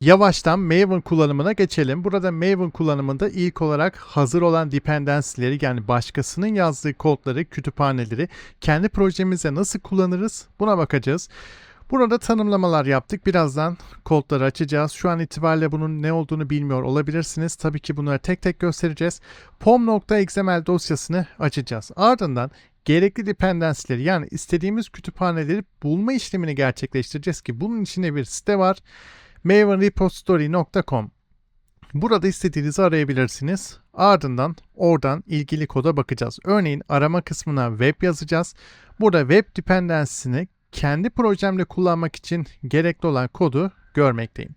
Yavaştan Maven kullanımına geçelim. Burada Maven kullanımında ilk olarak hazır olan dependency'leri yani başkasının yazdığı kodları, kütüphaneleri kendi projemize nasıl kullanırız buna bakacağız. Burada tanımlamalar yaptık. Birazdan kodları açacağız. Şu an itibariyle bunun ne olduğunu bilmiyor olabilirsiniz. Tabii ki bunları tek tek göstereceğiz. pom.xml dosyasını açacağız. Ardından gerekli dependency'leri yani istediğimiz kütüphaneleri bulma işlemini gerçekleştireceğiz ki bunun içinde bir site var mavenrepository.com Burada istediğinizi arayabilirsiniz. Ardından oradan ilgili koda bakacağız. Örneğin arama kısmına web yazacağız. Burada web dependency'sini kendi projemde kullanmak için gerekli olan kodu görmekteyim.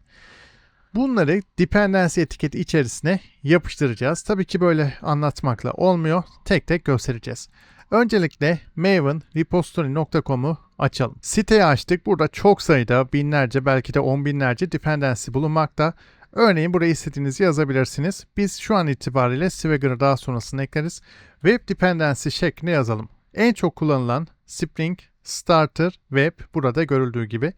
Bunları dependency etiketi içerisine yapıştıracağız. Tabii ki böyle anlatmakla olmuyor. Tek tek göstereceğiz. Öncelikle Maven repository.com'u açalım. Siteyi açtık. Burada çok sayıda binlerce belki de on binlerce dependency bulunmakta. Örneğin buraya istediğinizi yazabilirsiniz. Biz şu an itibariyle Swagger'ı daha sonrasında ekleriz. Web dependency şeklinde yazalım. En çok kullanılan Spring, Starter, Web burada görüldüğü gibi.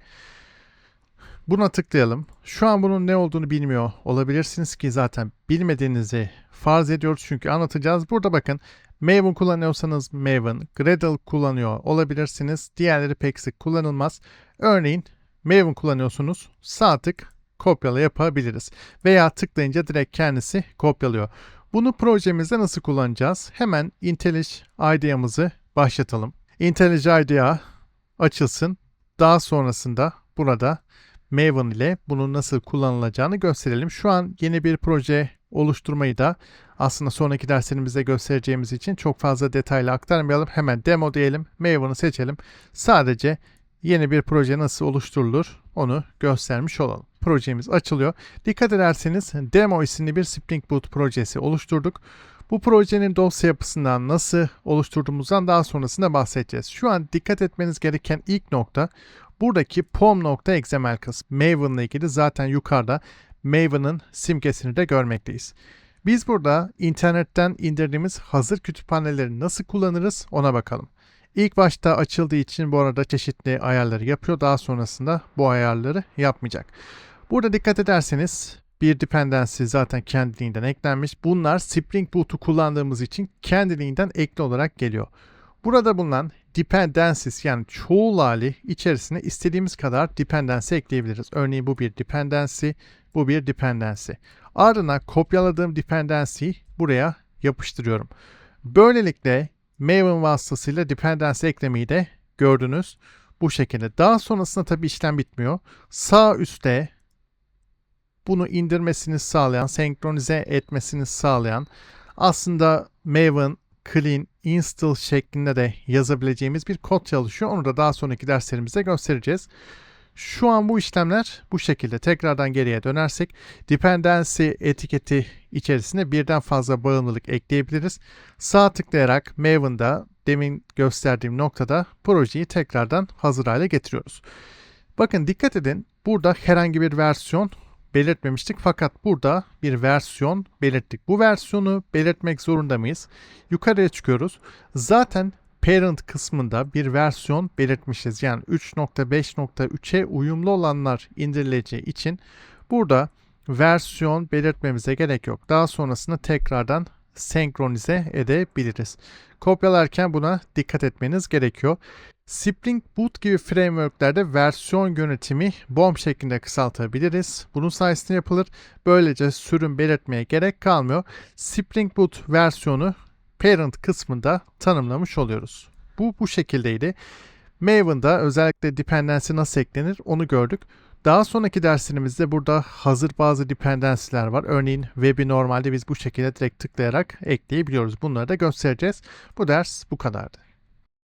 Buna tıklayalım. Şu an bunun ne olduğunu bilmiyor olabilirsiniz ki zaten bilmediğinizi farz ediyoruz çünkü anlatacağız. Burada bakın Maven kullanıyorsanız Maven, Gradle kullanıyor olabilirsiniz. Diğerleri pek sık kullanılmaz. Örneğin Maven kullanıyorsunuz. Sağ tık kopyala yapabiliriz. Veya tıklayınca direkt kendisi kopyalıyor. Bunu projemizde nasıl kullanacağız? Hemen IntelliJ IDEA'mızı başlatalım. IntelliJ IDEA açılsın. Daha sonrasında burada Maven ile bunun nasıl kullanılacağını gösterelim. Şu an yeni bir proje oluşturmayı da aslında sonraki derslerimizde göstereceğimiz için çok fazla detaylı aktarmayalım. Hemen demo diyelim. Maven'ı seçelim. Sadece yeni bir proje nasıl oluşturulur onu göstermiş olalım. Projemiz açılıyor. Dikkat ederseniz demo isimli bir Spring Boot projesi oluşturduk. Bu projenin dosya yapısından nasıl oluşturduğumuzdan daha sonrasında bahsedeceğiz. Şu an dikkat etmeniz gereken ilk nokta buradaki pom.xml kısmı. Maven ile ilgili zaten yukarıda Maven'ın simgesini de görmekteyiz. Biz burada internetten indirdiğimiz hazır kütüphaneleri nasıl kullanırız ona bakalım. İlk başta açıldığı için bu arada çeşitli ayarları yapıyor. Daha sonrasında bu ayarları yapmayacak. Burada dikkat ederseniz bir dependency zaten kendiliğinden eklenmiş. Bunlar Spring Boot'u kullandığımız için kendiliğinden ekli olarak geliyor. Burada bulunan dependencies yani çoğul hali içerisine istediğimiz kadar dependency ekleyebiliriz. Örneğin bu bir dependency, bu bir dependency. Ardından kopyaladığım dependency'yi buraya yapıştırıyorum. Böylelikle Maven vasıtasıyla dependency eklemeyi de gördünüz. Bu şekilde. Daha sonrasında tabi işlem bitmiyor. Sağ üstte bunu indirmesini sağlayan, senkronize etmesini sağlayan aslında Maven clean install şeklinde de yazabileceğimiz bir kod çalışıyor. Onu da daha sonraki derslerimizde göstereceğiz. Şu an bu işlemler bu şekilde. Tekrardan geriye dönersek dependency etiketi içerisine birden fazla bağımlılık ekleyebiliriz. Sağ tıklayarak Maven'da demin gösterdiğim noktada projeyi tekrardan hazır hale getiriyoruz. Bakın dikkat edin burada herhangi bir versiyon belirtmemiştik fakat burada bir versiyon belirttik. Bu versiyonu belirtmek zorunda mıyız? Yukarıya çıkıyoruz. Zaten parent kısmında bir versiyon belirtmişiz. Yani 3.5.3'e uyumlu olanlar indirileceği için burada versiyon belirtmemize gerek yok. Daha sonrasında tekrardan senkronize edebiliriz. Kopyalarken buna dikkat etmeniz gerekiyor. Spring Boot gibi frameworklerde versiyon yönetimi BOM şeklinde kısaltabiliriz. Bunun sayesinde yapılır. Böylece sürüm belirtmeye gerek kalmıyor. Spring Boot versiyonu parent kısmında tanımlamış oluyoruz. Bu bu şekildeydi. Maven'da özellikle dependency nasıl eklenir onu gördük. Daha sonraki derslerimizde burada hazır bazı dependency'ler var. Örneğin web'i normalde biz bu şekilde direkt tıklayarak ekleyebiliyoruz. Bunları da göstereceğiz. Bu ders bu kadardı.